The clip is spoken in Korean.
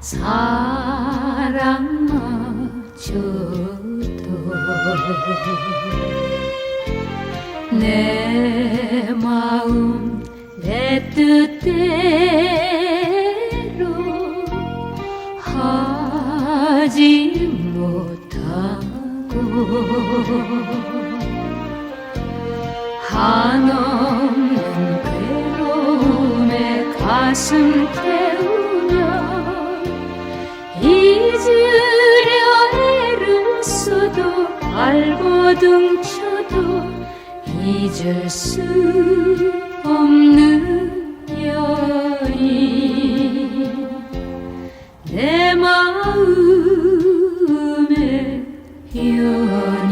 사랑마저도. 내 마음 내 뜻대로 하지 못하고 한없 가슴 태우면 잊으려 애를 써도 알고등 쳐도 잊을 수 없는 여인 내 마음의 여인